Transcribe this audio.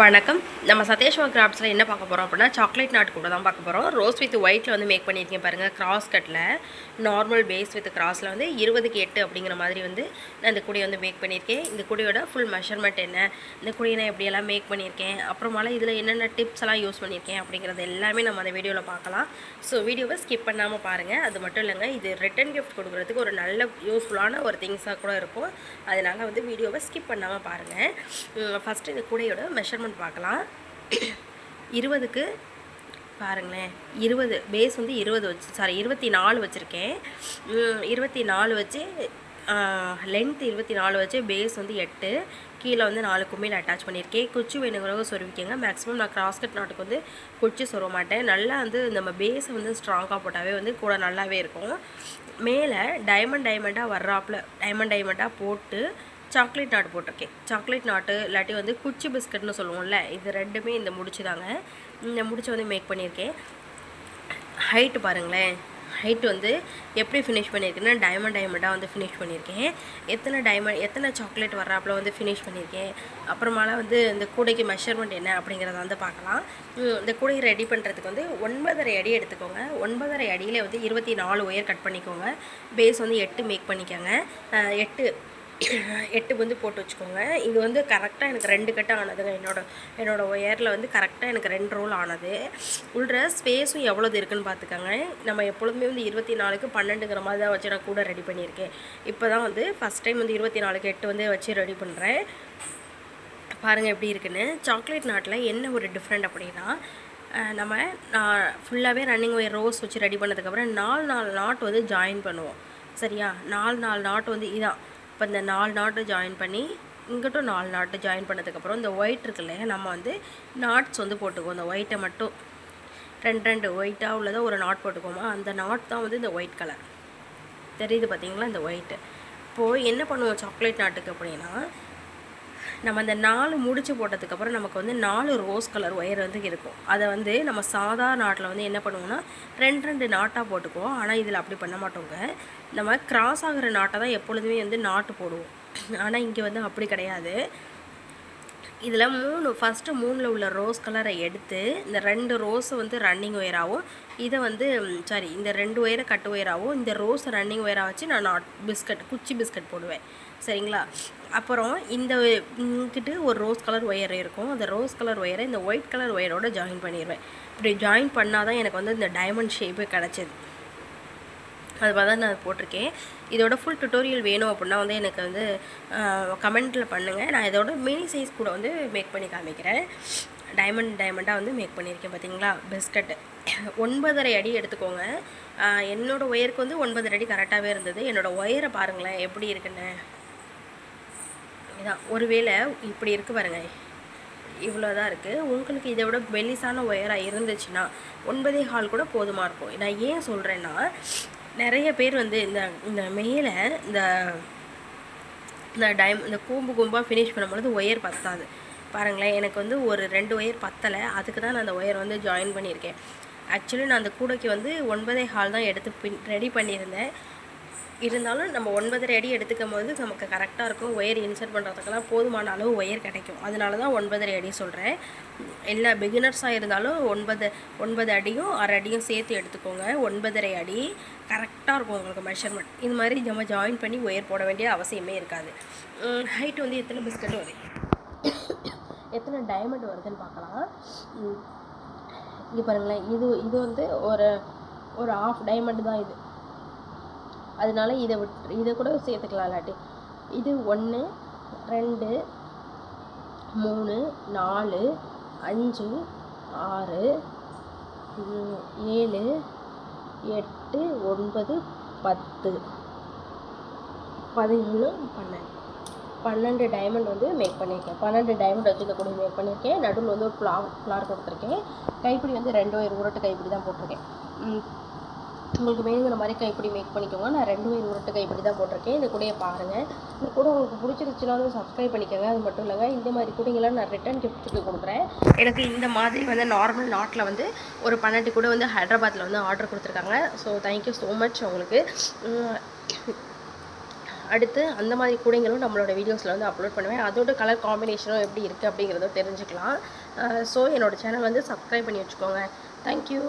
வணக்கம். நம்ம சதேஷ்வா கிராஃப்ட்ஸில் என்ன பார்க்க போகிறோம் அப்படின்னா சாக்லேட் நாட் கூட தான் பார்க்க போகிறோம் ரோஸ் வித் ஒயிட்டில் வந்து மேக் பண்ணியிருக்கேன் பாருங்கள் கிராஸ் கட்டில் நார்மல் பேஸ் வித் கிராஸில் வந்து இருபதுக்கு எட்டு அப்படிங்கிற மாதிரி வந்து நான் இந்த குடியை வந்து மேக் பண்ணியிருக்கேன். இந்த குடியோட ஃபுல் மெஷர்மெண்ட் என்ன இந்த குடியை நான் எப்படியெல்லாம் மேக் பண்ணியிருக்கேன் அப்புறமால இதில் என்னென்ன டிப்ஸ் எல்லாம் யூஸ் பண்ணியிருக்கேன் அப்படிங்கிறது எல்லாமே நம்ம அந்த வீடியோவில் பார்க்கலாம். ஸோ வீடியோவை ஸ்கிப் பண்ணாமல் பாருங்கள் அது மட்டும் இல்லைங்க இது ரிட்டன் கிஃப்ட் கொடுக்குறதுக்கு ஒரு நல்ல யூஸ்ஃபுல்லான ஒரு திங்ஸாக கூட இருக்கும். அதனால் வந்து வீடியோவை ஸ்கிப் பண்ணாமல் பாருங்கள் ஃபஸ்ட்டு இந்த குடையோட மெஷர்மெண்ட் பார்க்கலாம். இருபதுக்கு பாருங்களேன் இருபது பேஸ் வந்து இருபது வச்சு சாரி இருபத்தி நாலு வச்சுருக்கேன். இருபத்தி நாலு வச்சு லென்த் இருபத்தி நாலு வச்சு பேஸ் வந்து எட்டு கீழே வந்து நாலு கும்மியில் அட்டாச் பண்ணியிருக்கேன். குச்சி வேணுங்கிறவங்க சொருவிக்கங்க மேக்ஸிமம் நான் கிராஸ்கட் நாட்டுக்கு வந்து குச்சி சொருவ மாட்டேன். நல்லா வந்து நம்ம பேஸை வந்து ஸ்ட்ராங்காக போட்டாவே வந்து கூட நல்லாவே இருக்கும். மேலே டைமண்ட் டைமண்டாக வர்றாப்புல டைமண்ட் டைமண்டாக போட்டு சாக்லேட் நாட்டு போட்டிருக்கேன். சாக்லேட் நாட்டு இல்லாட்டி வந்து குச்சி பிஸ்கட்னு சொல்லுவோம்ல இது ரெண்டுமே இந்த முடிச்சு தாங்க இந்த முடிச்சு வந்து மேக் பண்ணியிருக்கேன். ஹைட்டு பாருங்களேன். ஹைட் வந்து எப்படி ஃபினிஷ் பண்ணியிருக்கேன்னா டைமண்ட் டைமண்டாக வந்து ஃபினிஷ் பண்ணியிருக்கேன். எத்தனை டைமண்ட் எத்தனை சாக்லேட் வர்றாப்புல வந்து ஃபினிஷ் பண்ணியிருக்கேன். அப்புறமால வந்து இந்த கூடைக்கு மெஷர்மெண்ட் என்ன அப்படிங்கிறத வந்து பார்க்கலாம். இந்த கூடையை ரெடி பண்ணுறதுக்கு வந்து ஒன்பதரை அடி எடுத்துக்கோங்க. ஒன்பதரை அடியில் வந்து இருபத்தி நாலு ஒயர் கட் பண்ணிக்கோங்க. பேஸ் வந்து எட்டு மேக் பண்ணிக்கோங்க. எட்டு எட்டு வந்து போட்டு வச்சுக்கோங்க. இது வந்து கரெக்டாக எனக்கு ரெண்டு கட்டு ஆனதுங்க. என்னோட என்னோட ஒயரில் வந்து கரெக்டாக எனக்கு ரெண்டு ரோல் ஆனது. உள்ள ஸ்பேஸும் எவ்வளோது இருக்குன்னு பார்த்துக்கோங்க நம்ம எப்பொழுதுமே வந்து இருபத்தி நாலுக்கு பன்னெண்டுங்கிற மாதிரி தான் வச்சு நான் கூட ரெடி பண்ணியிருக்கேன். இப்போ தான் வந்து ஃபஸ்ட் டைம் வந்து இருபத்தி நாலுக்கு எட்டு வந்து வச்சு ரெடி பண்ணுறேன் பாருங்கள் எப்படி இருக்குன்னு. சாக்லேட் நாட்டில் என்ன ஒரு டிஃப்ரெண்ட் அப்படின்னா நம்ம நான் ஃபுல்லாகவே ரன்னிங் ஒயர் ரோஸ் வச்சு ரெடி பண்ணதுக்கப்புறம் நாலு நாலு நாட் வந்து ஜாயின் பண்ணுவோம். சரியா? நாலு நாலு நாட் வந்து இதான். இப்போ இந்த நாலு நாட்டு ஜாயின் பண்ணி இங்கிட்டும் நாலு நாட்டு ஜாயின் பண்ணதுக்கப்புறம் இந்த ஒயிட் இருக்கு இல்லையா நம்ம வந்து நாட்ஸ் வந்து போட்டுக்குவோம். இந்த ஒயிட்டை மட்டும். ரெண்டு ரெண்டு ஒயிட்டாக உள்ளதை ஒரு நாட் போட்டுக்கோமா அந்த நாட் தான் வந்து இந்த ஒயிட் கலர் தெரியுது பார்த்தீங்களா இந்த ஒயிட்டு இப்போது என்ன பண்ணுவோம்? சாக்லேட் நாட்டுக்கு அப்படின்னா நம்ம அந்த நாலு முடிச்சு போட்டதுக்கப்புறம் நமக்கு வந்து நாலு ரோஸ் கலர் ஒயர் வந்து இருக்கும். அதை வந்து நம்ம சாதா நாட்டில் வந்து என்ன பண்ணுவோம்னா ரெண்டு ரெண்டு நாட்டாக போட்டுக்குவோம். ஆனால் இதில் அப்படி பண்ண மாட்டோங்க. நம்ம கிராஸ் ஆகிற நாட்டை தான் எப்பொழுதுமே வந்து நாட்டு போடுவோம். ஆனால் இங்கே வந்து அப்படி கிடையாது. இதில் மூணு ஃபஸ்ட்டு மூணில் உள்ள ரோஸ் கலரை எடுத்து இந்த ரெண்டு ரோஸை வந்து ரன்னிங் ஒயராகவும் இதை வந்து சாரி இந்த ரெண்டு ஒயரை கட்டு ஒயராகவும் இந்த ரோஸ் ரன்னிங் ஒயராக வச்சு நான் நாட் பிஸ்கட் குச்சி பிஸ்கட் போடுவேன். சரிங்களா? அப்புறம் இந்த கிட்ட ஒரு ரோஸ் கலர் ஒயர் இருக்கும். அந்த ரோஸ் கலர் ஒயரை இந்த ஒயிட் கலர் ஒயரோட ஜாயின் பண்ணிடுவேன் இப்படி ஜாயின் பண்ணால் தான் எனக்கு வந்து இந்த டைமண்ட் ஷேப்பே கிடச்சிது. அது தான் நான் போட்டிருக்கேன். இதோட ஃபுல் டுட்டோரியல் வேணும் அப்படின்னா வந்து எனக்கு வந்து கமெண்ட்டில் பண்ணுங்கள் நான் இதோட மினி சைஸ் கூட வந்து மேக் பண்ணி காமிக்கிறேன். டைமண்ட் டைமண்டாக வந்து மேக் பண்ணியிருக்கேன் பார்த்தீங்களா பிஸ்கட்டு ஒன்பதரை அடி எடுத்துக்கோங்க. என்னோடய ஒயருக்கு வந்து ஒன்பதரை அடி கரெக்டாகவே இருந்தது. என்னோடய ஒயரை பாருங்களேன் எப்படி இருக்குன்னு. இதான். ஒருவேளை இப்படி இருக்கு பாருங்க. இவ்வளோ தான் இருக்குது உங்களுக்கு இதை விட மெல்லிசான ஒயராக இருந்துச்சுன்னா ஒன்பதே ஹால் கூட போதுமாக இருக்கும். நான் ஏன் சொல்கிறேன்னா நிறைய பேர் வந்து இந்த இந்த மேலே இந்த இந்த டைம் இந்த கூம்பு கூம்பாக ஃபினிஷ் பண்ணும்பொழுது ஒயர் பத்தாது. பாருங்களேன் எனக்கு வந்து ஒரு ரெண்டு ஒயர் பத்தலை. அதுக்கு தான் நான் அந்த ஒயர் வந்து ஜாயின் பண்ணியிருக்கேன். ஆக்சுவலி நான் அந்த கூடைக்கு வந்து ஒன்பதே ஹால் தான் எடுத்து பின் ரெடி பண்ணியிருந்தேன். இருந்தாலும் நம்ம ஒன்பதரை அடி எடுத்துக்கும் போது நமக்கு கரெக்டாக இருக்கும். ஒயர் இன்சர்ட் பண்ணுறதுக்கெல்லாம் போதுமான அளவு ஒயர் கிடைக்கும். அதனால தான் ஒன்பதரை அடி சொல்கிறேன் எல்லா பிகினர்ஸாக இருந்தாலும் ஒன்பது ஒன்பது அடியும் அரை அடியும் சேர்த்து எடுத்துக்கோங்க. ஒன்பதரை அடி கரெக்டாக இருக்கும் உங்களுக்கு மெஷர்மெண்ட் இது மாதிரி நம்ம ஜாயின் பண்ணி ஒயர் போட வேண்டிய அவசியமே இருக்காது. ஹைட் வந்து எத்தனை பிஸ்கட் வருது? எத்தனை டைமண்ட் வருதுன்னு பார்க்கலாம். இது இங்கே பாருங்களேன். இது இது வந்து ஒரு ஒரு ஆஃப் டைமண்ட் தான் இது. அதனால இதை விட்டு இதை கூட சேர்த்துக்கலாம் இல்லாட்டி இது ஒன்று ரெண்டு மூணு நாலு அஞ்சு ஆறு ஏழு எட்டு ஒன்பது பத்து. பதிமூணு பன்னெண்டு. பன்னெண்டு டைமண்ட் வந்து மேக் பண்ணியிருக்கேன். பன்னெண்டு டைமண்ட் வச்சு இந்த கூட மேக் பண்ணியிருக்கேன். நடுவில் வந்து ஒரு ஃப்ளார் ஃப்ளார் கொடுத்துருக்கேன். கைப்பிடி வந்து ரெண்டு ஒயர் உருட்டு கைப்பிடி தான் போட்டிருக்கேன். உங்களுக்கு வேணுங்கிற மாதிரி கைப்பிடி மேக் பண்ணிக்கோங்க. நான் ரெண்டு ஒயர் உருட்டு கைப்பிடி தான் போட்டிருக்கேன். இது கூடயே பாருங்கள் இது கூட உங்களுக்கு பிடிச்சிருச்சுன்னா வந்து சப்ஸ்கிரைப் பண்ணிக்கோங்க. அது மட்டும் இல்லைங்க இந்த மாதிரி கூடைங்களாம் நான் ரிட்டன் கிஃப்ட்டுக்கு கொடுக்குறேன். எனக்கு இந்த மாதிரி வந்து நார்மல் நாட்டில் வந்து ஒரு பன்னெண்டு கூட வந்து ஹைதராபாத்தில் வந்து ஆர்டர் கொடுத்துருக்காங்க. ஸோ தேங்க்யூ ஸோ மச் உங்களுக்கு. அடுத்து அந்த மாதிரி கூடைங்களும் நம்மளோட வீடியோஸில் வந்து அப்லோட் பண்ணுவேன். அதோட கலர் காம்பினேஷனும் எப்படி இருக்குது அப்படிங்கிறத தெரிஞ்சுக்கலாம். ஸோ என்னோட சேனல் வந்து சப்ஸ்கிரைப் பண்ணி வச்சுக்கோங்க. தேங்க்யூ